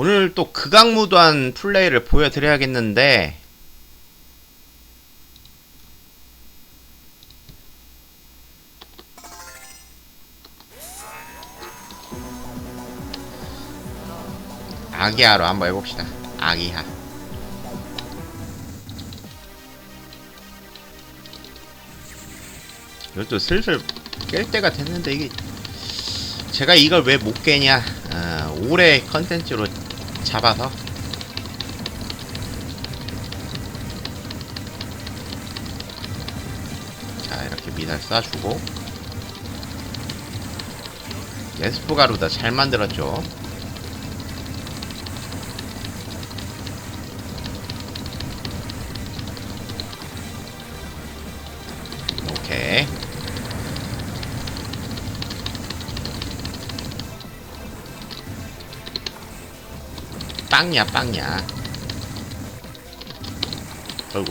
오늘 또 극악무도한 플레이를 보여드려야겠는데 아기하로 한번 해봅시다. 아기하 이것도 슬슬 깰 때가 됐는데 이게 제가 이걸 왜 못 깨냐? 어, 올해 컨텐츠로 잡아서. 자 이렇게 미달 쏴주고. 에스프가루다. 잘 만들었죠 빵야 빵야. 어이구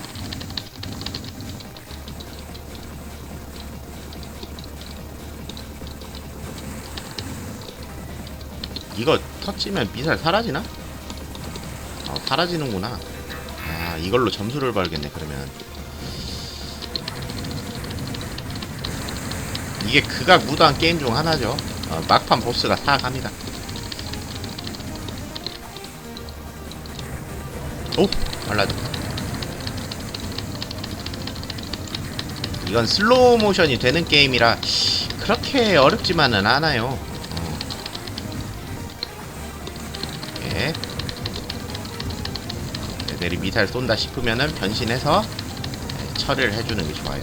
이거 터치면 미살 사라지나? 어 사라지는구나. 아 이걸로 점수를 벌겠네 그러면. 이게 극악 무도한 게임 중 하나죠. 어, 막판 보스가 사악합니다 오! 빨라졌다. 이건 슬로우 모션이 되는 게임이라 그렇게 어렵지만은 않아요. 어. 예. 애들이 미사일 쏜다 싶으면은 변신해서 예, 처리를 해주는 게 좋아요.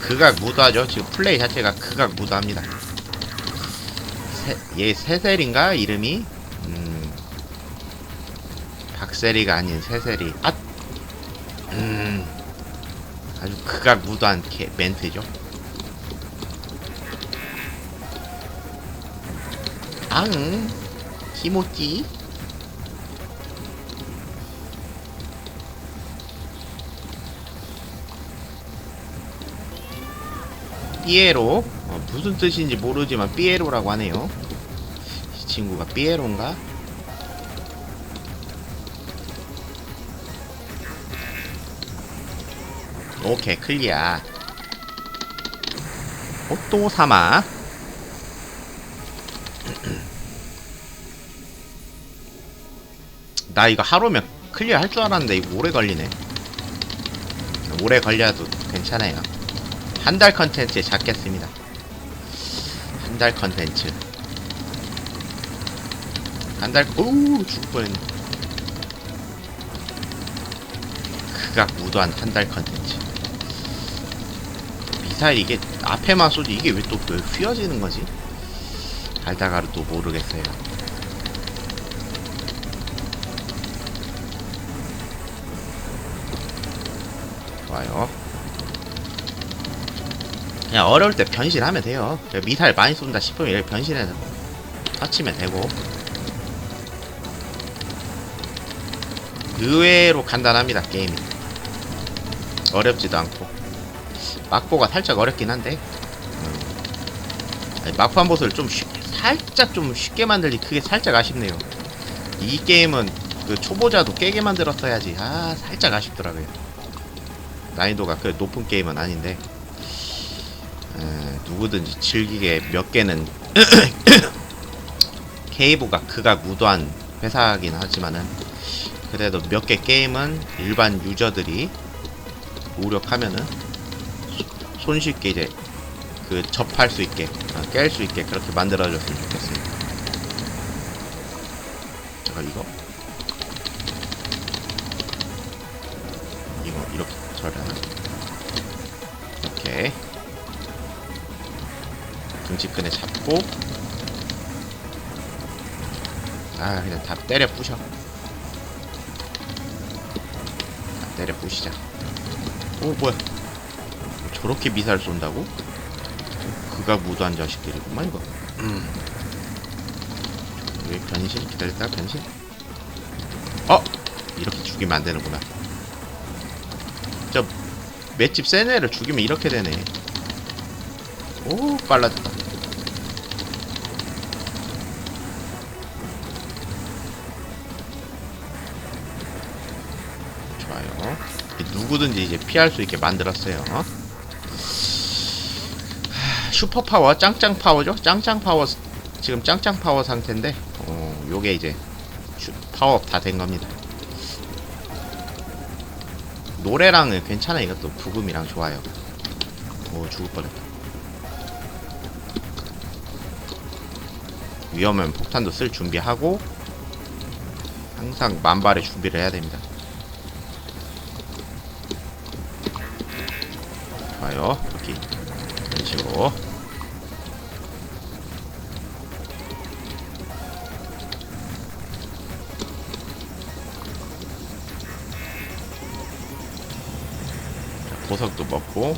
극악 무도하죠. 지금 플레이 자체가 극악 무도합니다. 세, 얘 세셀인가? 이름이? 음. 박세리가 아닌 세셀이 아 음, 아주 극악 무도한 개, 멘트죠. 앙! 키모찌 삐에로 어, 무슨 뜻인지 모르지만 삐에로라고 하네요. 이 친구가 삐에로인가? 오케이 클리어. 오또 사마 나 이거 하루면 클리어 할 줄 알았는데 이거 오래 걸리네. 오래 걸려도 괜찮아요. 한 달 컨텐츠에 잡겠습니다 한달 컨텐츠. 한달 오 죽을 뻔했네. 극악 무도한 한달 컨텐츠. 미사일 이게 앞에만 쏘지 이게 왜 또 왜 휘어지는 거지? 달다가를 또 모르겠어요. 좋아요 그냥 어려울 때 변신하면 돼요. 미사일 많이 쏜다 싶으면 이렇게 변신해서 터치면 되고. 의외로 간단합니다 게임이. 어렵지도 않고. 막보가 살짝 어렵긴 한데. 음. 막판 보스를 좀 쉽, 살짝 좀 쉽게 만들기 그게 살짝 아쉽네요. 이 게임은 그 초보자도 깨게 만들었어야지. 아 살짝 아쉽더라고요. 난이도가 그 높은 게임은 아닌데. 에, 누구든지 즐기게 몇 개는 케이브가 그가 무도한 회사긴 하지만은 그래도 몇 개 게임은 일반 유저들이 우력하면은 손쉽게 이제 그 접할 수 있게 어, 깰수 있게 그렇게 만들어줬으면 좋겠어요. 제가 이거 이거 이렇게 처리하나? 이렇게 등치끈에 잡고 아 그냥 다 때려 부셔. 때려 부시자. 오 뭐야? 저렇게 미사일 쏜다고? 그가 무도한 자식들이구만 이거. 음. 왜 변신 기다렸다 변신? 어 이렇게 죽이면 안 되는구나. 저 맷집 센 애를 죽이면 이렇게 되네. 오 빨라졌다. 좋아요. 누구든지 이제 피할 수 있게 만들었어요. 하, 슈퍼 파워, 짱짱 파워죠? 짱짱 파워 지금 짱짱 파워 상태인데, 어, 요게 이제 슈, 파워업 다 된 겁니다. 노래랑은 괜찮아 이것도 부금이랑 좋아요. 오 죽을 뻔했다. 위험하면 폭탄도 쓸 준비하고 항상 만발의 준비를 해야 됩니다. 좋아요. 이렇게 이런 식으로 자, 보석도 먹고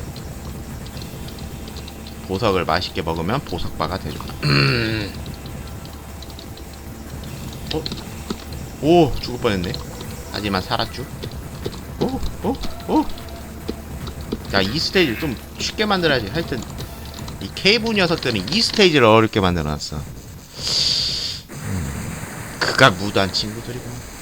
보석을 맛있게 먹으면 보석바가 되죠. 어? 오 죽을 뻔했네. 하지만 살았죠. 오, 오, 오. 야, 이 스테이지 좀 쉽게 만들어야지. 하여튼 이 케이브 녀석들은 이 스테이지를 어렵게 만들어놨어. 음, 그가 무도한 친구들이고.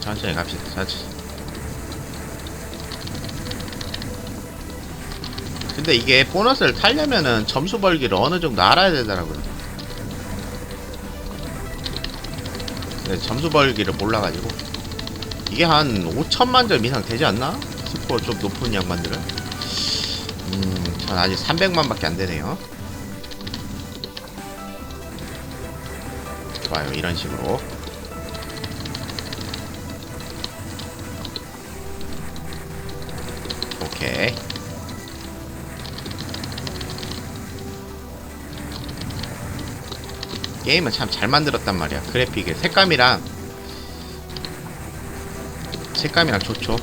천천히 갑시다. 천천히. 근데 이게 보너스를 타려면은 점수 벌기를 어느 정도 알아야 되더라고요. 네, 점수 벌기를 몰라가지고 이게 한 5천만 점 이상 되지 않나? 스코어 좀 높은 양반들은 음, 전 아직 300만밖에 안 되네요. 좋아요, 이런 식으로. 게임은 참 잘 만들었단 말이야. 그래픽의 색감이랑 색감이랑 좋죠.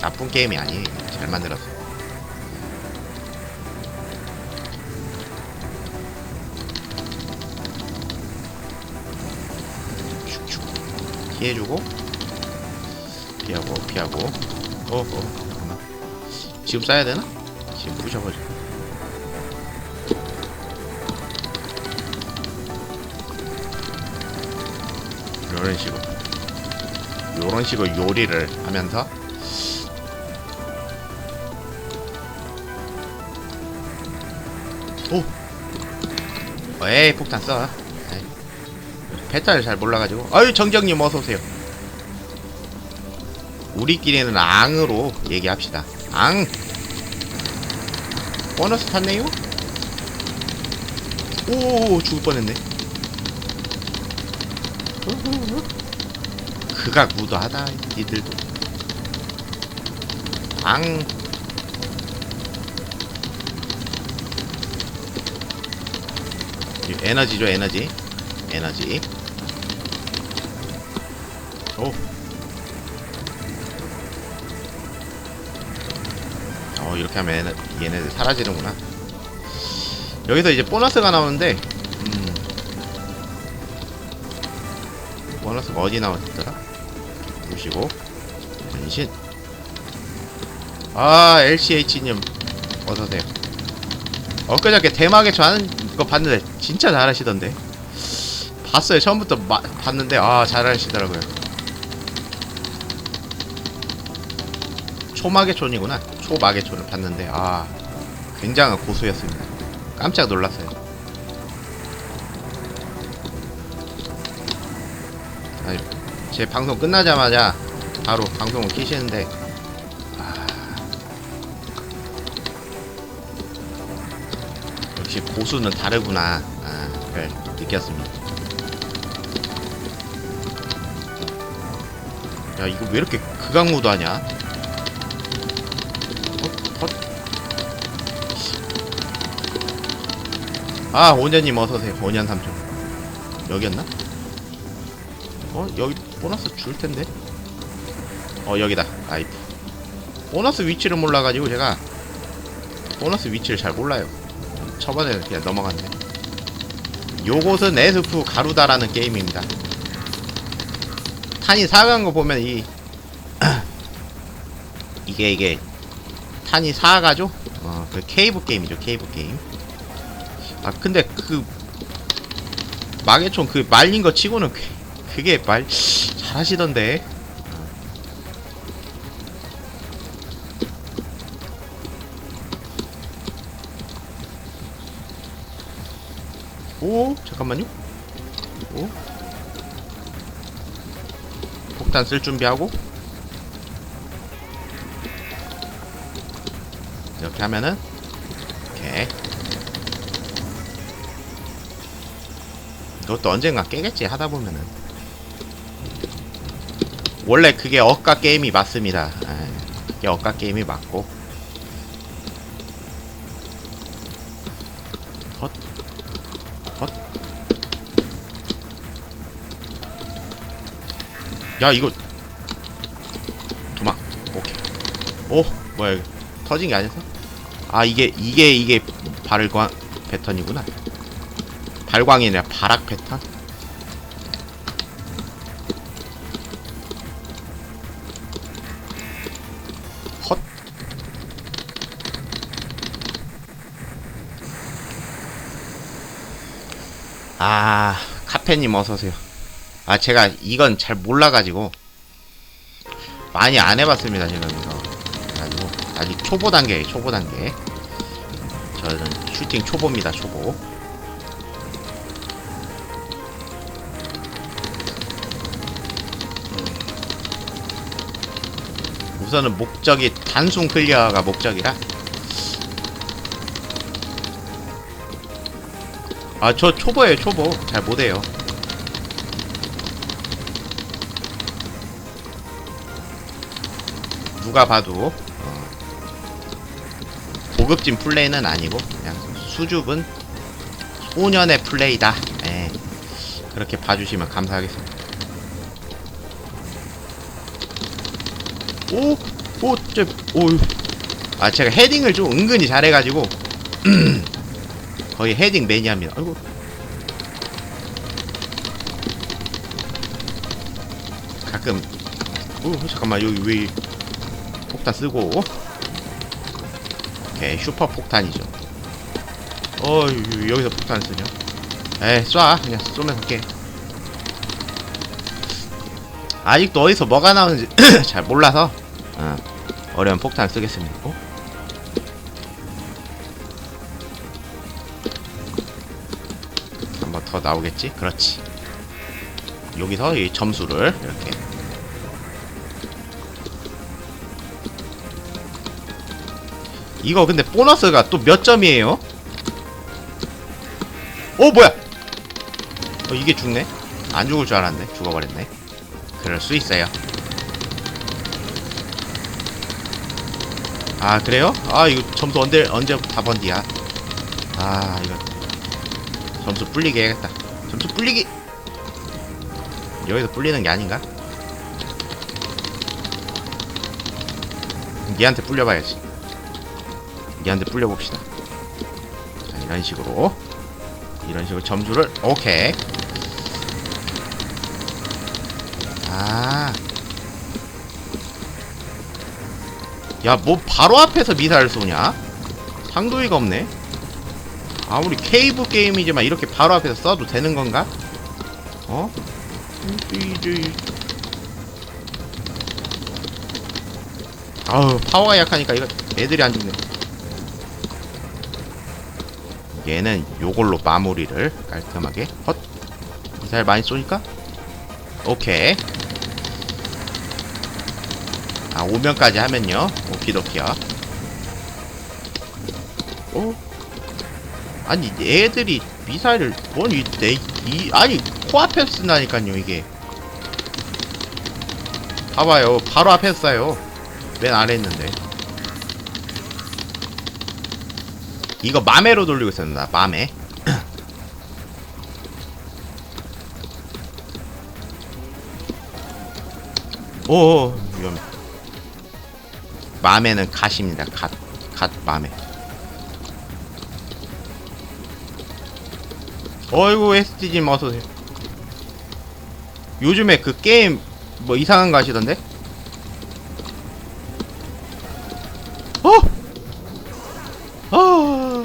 나쁜 게임이 아니에요. 잘 만들었어. 슉슉 피해주고 피하고 피하고 어어 지금 쏴야 되나? 지금 부셔버려 이런 식으로. 이런 식으로 요리를 하면서 오! 에이 폭탄 써. 배탈을 잘 몰라가지고. 아유 정정님 어서오세요. 우리끼리는 앙으로 얘기합시다. 앙! 보너스 탔네요? 오 죽을 뻔했네 그가 무도하다 니들도. 앙. 이 에너지죠 에너지. 에너지. 오. 어, 이렇게 하면 얘네, 얘네들 사라지는구나. 여기서 이제 보너스가 나오는데 보너스가 어디 나왔더라? 보시고. 변신. 아 LCH님 어서오세요. 엊그저께 대마개 저하는 거 봤는데 진짜 잘하시던데. 봤어요. 처음부터 마, 봤는데 아 잘하시더라고요. 초마개촌이구나. 초마개촌을 봤는데 아 굉장한 고수였습니다. 깜짝 놀랐어요 제 방송 끝나자마자 바로 방송을 키시는데 아, 역시 고수는 다르구나. 아, 그걸 느꼈습니다. 야 이거 왜 이렇게 극악무도 하냐. 아 오년님 어서오세요. 오년 삼촌. 여기였나? 어? 여기 보너스 줄 텐데? 어 여기다. 아이프 보너스 위치를 몰라가지고 제가 보너스 위치를 잘 몰라요. 저번에 그냥 넘어갔네. 요것은 에스프 가루다라는 게임입니다. 탄이 사간 거 보면 이 이게 이게 탄이 사가죠? 어, 그 케이브 게임이죠, 케이브 게임. 아, 근데 그 마계총 그 말린 거 치고는 그- 그게 말 잘 하시던데. 오, 잠깐만요. 오. 폭탄 쓸 준비하고 이렇게 하면은 오케이 이것도 언젠가 깨겠지 하다 보면은 원래 그게 억가 게임이 맞습니다. 아, 그게 억가 게임이 맞고. 헛. 헛. 야 이거. 도망. 오케이. 오 뭐야 이거. 터진 게 아니었어? 아 이게 이게 이게 발광 패턴이구나. 발광이 아니라 발악 패턴? 아, 카페님 어서오세요. 아, 제가 이건 잘 몰라가지고, 많이 안 해봤습니다, 지금 이거. 그래가지고, 아직 초보 단계에요, 초보 단계. 저는 슈팅 초보입니다, 초보. 우선은 목적이 단순 클리어가 목적이라 아 저 초보예요 초보 잘 못해요 누가 봐도 어, 고급진 플레이는 아니고 그냥 수줍은 소년의 플레이다 예, 그렇게 봐주시면 감사하겠습니다 오! 오! 저, 오! 아 제가 헤딩을 좀 은근히 잘해가지고 거의 헤딩 매니아입니다. 아이고. 가끔 오 잠깐만 여기 왜 폭탄 쓰고 오케이 슈퍼 폭탄이죠. 어 여- 여기서 폭탄 쓰냐? 에이 쏴 그냥 쏘면 갈게. 아직도 어디서 뭐가 나오는지 잘 몰라서 어, 어려운 폭탄 쓰겠습니다. 어? 번 더 나오겠지? 그렇지. 여기서 이 점수를 이렇게. 이거 근데 보너스가 또 몇 점이에요? 어 뭐야? 어 이게 죽네? 안 죽을 줄 알았는데 죽어버렸네. 그럴 수 있어요. 아 그래요? 아 이거 점수 언제 언제 다 번디야? 아 이거 점수 불리게 해야겠다. 점수 불리기. 여기서 불리는 게 아닌가? 얘한테 불려봐야지. 얘한테 불려봅시다. 자 이런 식으로 이런 식으로 점수를 오케이. 아. 야, 뭐 바로 앞에서 미사를 쏘냐? 상도이가 없네. 아무리 케이브 게임이지만 이렇게 바로 앞에서 써도 되는 건가? 어? 아우 파워가 약하니까 이거 애들이 안 죽네. 얘는 요걸로 마무리를 깔끔하게 헛 미사일 많이 쏘니까 오케이 아 오면까지 하면요 오키도키야 어? 아니 애들이 미사일을 뭐니 내이 아니 코앞에 쓴다니까요 이게. 봐봐요. 바로 앞에 쏴요. 맨 아래 있는데. 이거 맘에로 돌리고 있었나 맘에? 오 위험해 맘에는 갓입니다. 갓, 갓 맘에 어이구 SD님 어서오세요 요즘에 그 게임 뭐 이상한 거 하시던데? 어! 아!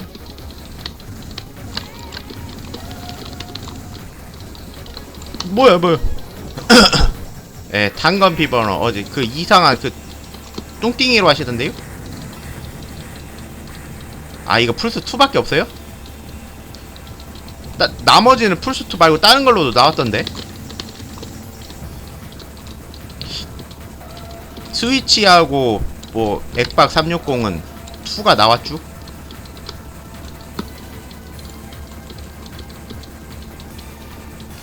뭐야 뭐야 예, 단건 비버너 어제 그 이상한 그 뚱띵이로 하시던데요? 아 이거 플스 2밖에 없어요? 나, 나머지는 2 말고 다른 걸로도 나왔던데. 스위치하고 뭐 엑박 360은 2가 나왔죠?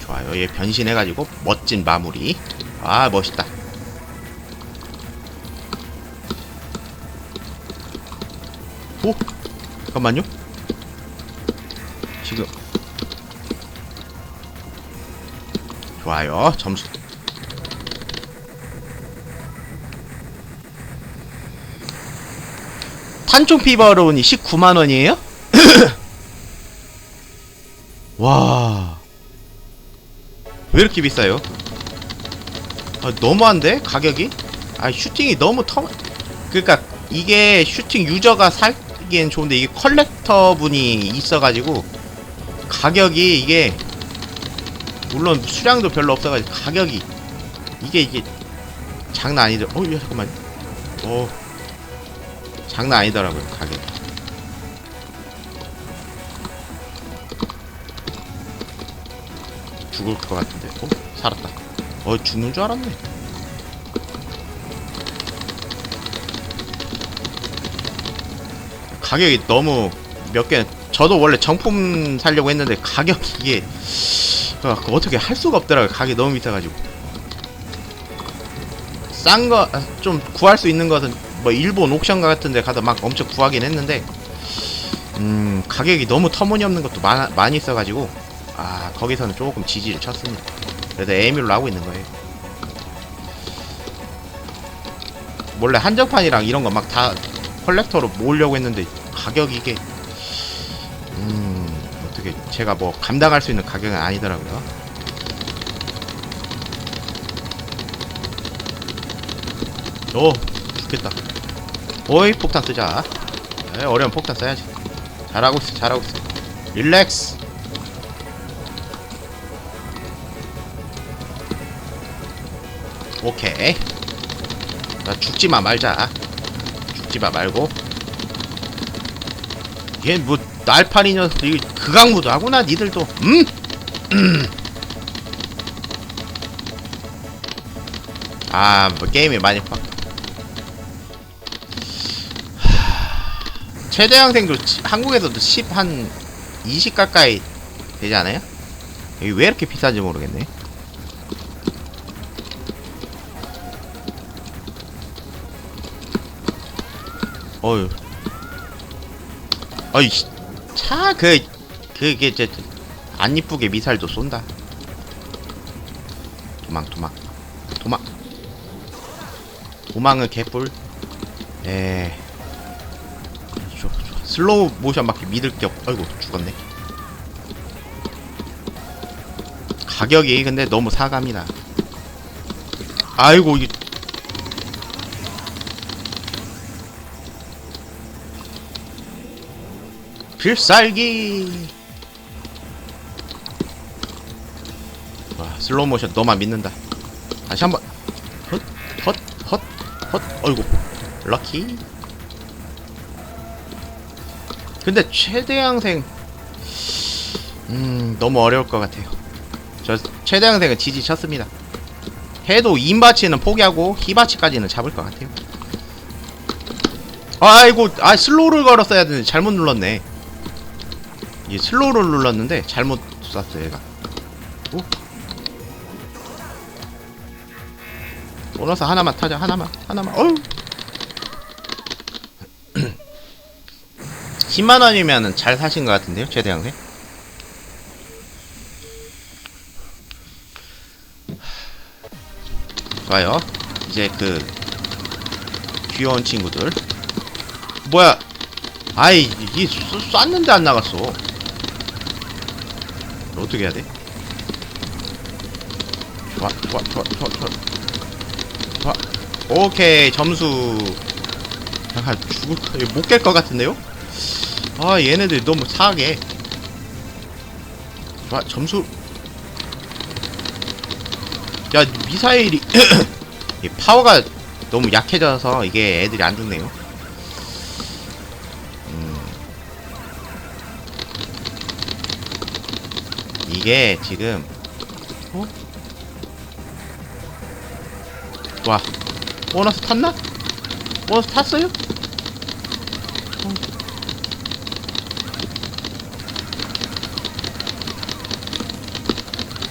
좋아요. 얘 변신해가지고 멋진 마무리. 아 멋있다. 오 잠깐만요. 지금 좋아요. 점수. 탄총 피버론이 19만 원이에요? 와. 왜 이렇게 비싸요? 아, 너무한데? 가격이? 아, 슈팅이 너무 터 그러니까 이게 슈팅 유저가 사기엔 좋은데 이게 컬렉터 분이 있어가지고 가격이 이게 물론 수량도 별로 없어가지고 가격이 이게 이게 장난 아니더라. 어, 야, 잠깐만. 어, 장난 아니더라고요 가격. 죽을 것 같은데. 어, 살았다. 어, 죽는 줄 알았네. 가격이 너무 몇 개. 저도 원래 정품 살려고 했는데 가격이 이게 그 어떻게 할 수가 없더라고요. 가격이 너무 비싸가지고. 싼 거 좀 구할 수 있는 것은 뭐 일본 옥션 같은데 가서 막 엄청 구하긴 했는데 음 가격이 너무 터무니없는 것도 많, 많이 있어가지고 아 거기서는 조금 지지를 쳤습니다. 그래서 에밀로 하고 있는 거예요. 원래 한정판이랑 이런 거 막 다 컬렉터로 모으려고 했는데 가격이 이게 음 어떻게 제가 뭐 감당할 수 있는 가격은 아니더라고요. 오 죽겠다. 오이 폭탄 쓰자. 에, 어려운 폭탄 써야지. 잘하고 있어, 잘하고 있어. 릴렉스. 오케이. 자, 죽지마 말자. 죽지마 말고. 얘뭐 날파리 녀석들이 극악무도 하구나 니들도. 음? 음. 아, 뭐 게임이 많이 빡. 최대 항생도 치- 한국에서도 10 한 20 가까이 되지 않아요? 여기 왜 이렇게 비싼지 모르겠네. 어휴. 어이, 차, 그, 그게, 저, 안 이쁘게 미사일도 쏜다. 도망, 도망. 도망. 도망은 개뿔. 에. 좋아. 슬로우 모션 밖에 믿을 게 없. 아이고 죽었네. 가격이 근데 너무 사감이다. 아이고 이 필살기. 와 슬로우 모션 너만 믿는다. 다시 한번. 헛, 헛, 헛, 헛. 어이구 럭키. 근데 최대항생 음 너무 어려울 것 같아요 저 최대항생은 지지 쳤습니다 해도 인바치는 포기하고 히바치까지는 잡을 것 같아요 아이고 아 슬로우를 걸었어야 되는데 잘못 눌렀네 이 슬로우를 눌렀는데 잘못 쐈어 얘가 오 보너스 하나만 타자 하나만 하나만 어우 10만원이면은 잘 사신 것 같은데요, 최대양생? 좋아요. 이제 그, 귀여운 친구들. 뭐야! 아이, 이 쏘- 쐈는데 안 나갔어. 어떻게 해야 돼? 좋아, 좋아, 좋아, 좋아, 좋아. 좋아. 오케이, 점수. 아, 아 죽을 못깰 것 같은데요? 아 얘네들 너무 사하게 아 점수 야 미사일이 이 파워가 너무 약해져서 이게 애들이 안 죽네요 이게 지금 어? 와 보너스 탔나? 보너스 탔어요?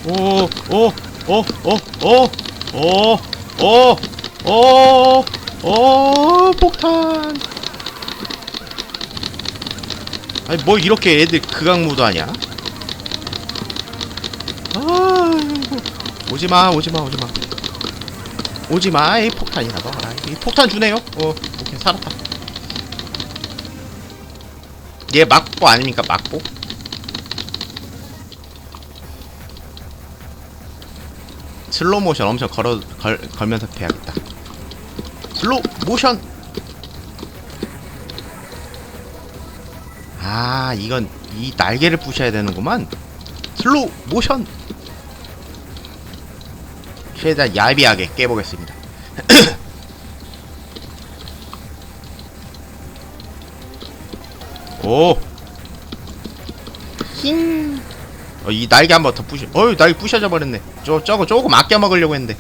오, 오, 오, 오, 오, 오, 오, 오, 오, 폭탄. 아니, 뭐 이렇게 애들 극악무도 하냐? 오지마, 오지마, 오지마. 오지마, 이 폭탄이라도 알아. 이 폭탄 주네요. 어, 오케이, 살았다. 얘 막보 아닙니까, 막보? 슬로우 모션 엄청 걸어 걸, 걸면서 패야겠다. 슬로우 모션. 아, 이건 이 날개를 부셔야 되는구만. 슬로우 모션. 최대한 야비하게 깨보겠습니다. 오. 힝. 어, 이 날개 한 번 더 부셔. 어이, 날개 부셔져 버렸네. 저, 저거 조금 아껴 먹으려고 했는데.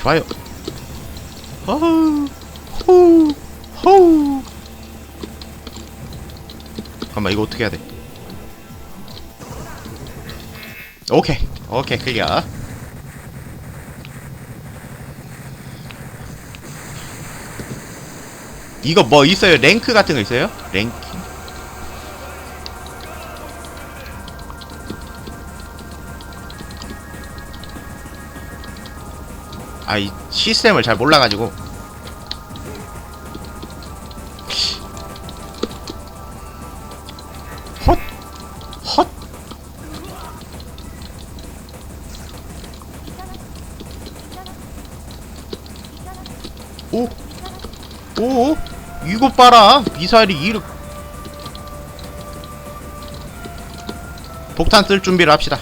좋아요. 어후, 호, 호. 잠깐만, 이거 어떻게 해야 돼? 오케이, 오케이, 클리어. 이거 뭐 있어요? 랭크 같은 거 있어요? 랭킹? 아, 이 시스템을 잘 몰라가지고. 오! 오! 이거 봐라! 미사일이 이렇게. 폭탄 쓸 준비를 합시다.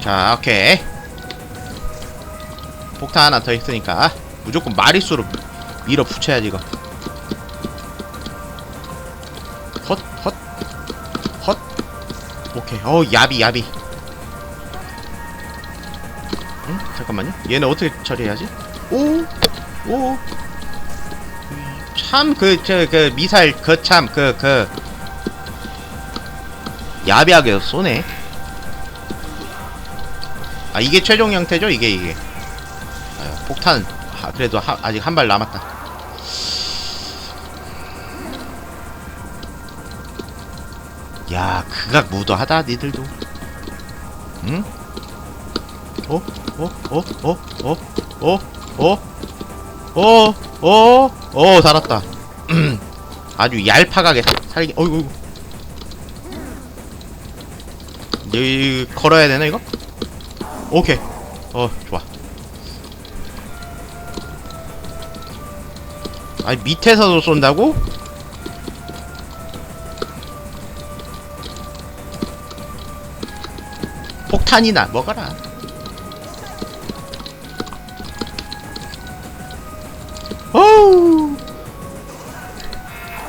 자, 오케이. 폭탄 하나 더 있으니까 무조건 마리수로 밀어 붙여야지 이거. 헛, 헛, 헛. 오케이. 어, 야비, 야비. 얘는 어떻게 처리해야지? 오, 오. 참, 그, 저, 그, 미사일, 그, 참, 그, 그. 야비하게 쏘네. 아 이게 최종 형태죠 이게 이게 아, 폭탄 아, 그래도 하, 아직 한 발 남았다 야 극악 무도하다 니들도 응? 어? 어? 어? 어? 어? 어? 어? 어? 어? 어 살았다 아주 얄팍하게 살기 어이구 여기 걸어야 되나 이거? 오케이. 어, 좋아. 아니, 밑에서도 쏜다고? 폭탄이나 먹어라.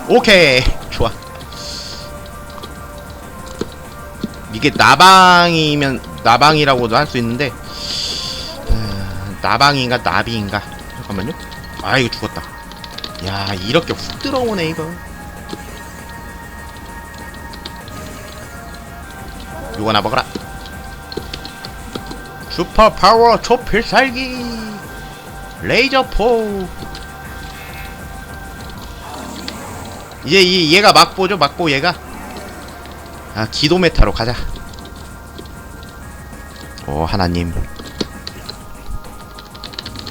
오케이. 좋아. 이게 나방이면 나방이라고도 할 수 있는데 어, 나방인가 나비인가? 잠깐만요. 아 이거 죽었다. 야 이렇게 훅 들어오네 이거. 요거나 먹어라. 슈퍼 파워 초필살기. 레이저 포 이제 이 얘가 막보죠? 막보 얘가? 아 기도 메타로 가자. 어 하나님.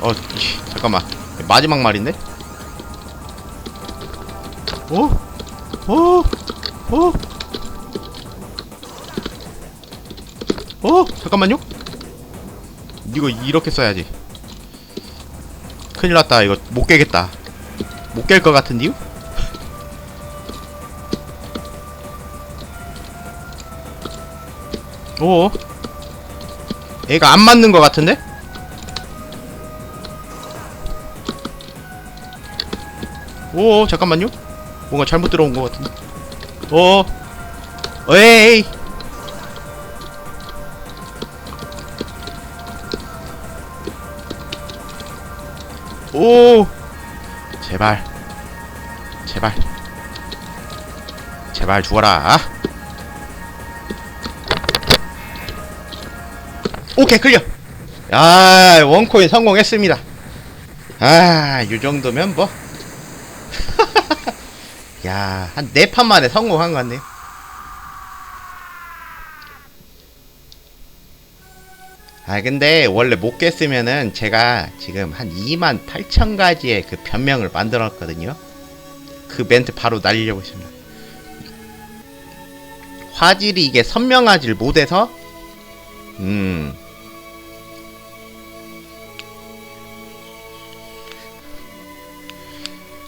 어 이, 잠깐만. 마지막 말인데? 어? 어? 어? 어? 잠깐만요. 이거 이렇게 써야지. 큰일 났다. 이거 못 깨겠다. 못 깰 것 같은데요? 오. 얘가 안 맞는 것 같은데? 오 잠깐만요. 뭔가 잘못 들어온 것 같은데. 어 에이. 오. 제발. 제발. 제발 죽어라 오케이 클리어 아 원코인 성공했습니다 아이 정도면 뭐 야, 한 네 판 만에 성공한 것 같네요. 아, 근데 원래 못 깼으면은 제가 지금 한 2만 8천 가지의 그 변명을 만들었거든요. 그 멘트 바로 날리려고 했습니다. 화질이 이게 선명하질 못해서, 음,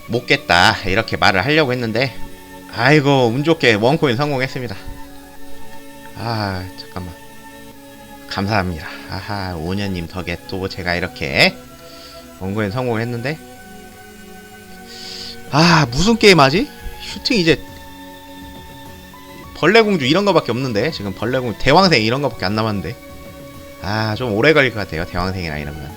못 깼다 이렇게 말을 하려고 했는데 아이고 운 좋게 원코인 성공했습니다. 아 잠깐만. 감사합니다. 아하 오년님 덕에 또 제가 이렇게 원코인 성공했는데. 아 무슨 게임 하지? 슈팅 이제 벌레공주 이런 거밖에 없는데 지금 벌레공주 대왕생 이런 거밖에 안 남았는데. 아 좀 오래 걸릴 것 같아요 대왕생이나 이러면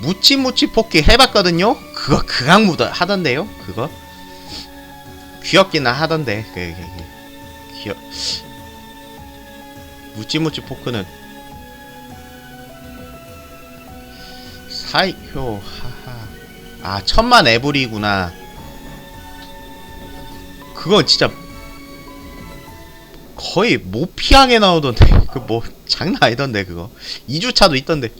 무치무치 포키 해봤거든요? 그거 그강무도 하던데요? 그거? 귀엽기는 하던데 그, 그, 그 귀여 무치무치 포크는 사이효 하하 아 천만 에브리구나 그건 진짜 거의 모피향에 나오던데 그 뭐 장난 아니던데 그거 2주차도 있던데 네,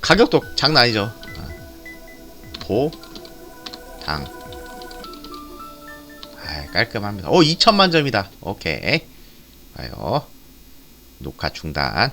가격도 장난 아니죠. 아, 보, 당. 아, 깔끔합니다. 오, 2천만 점이다. 오케이. 봐요. 녹화 중단.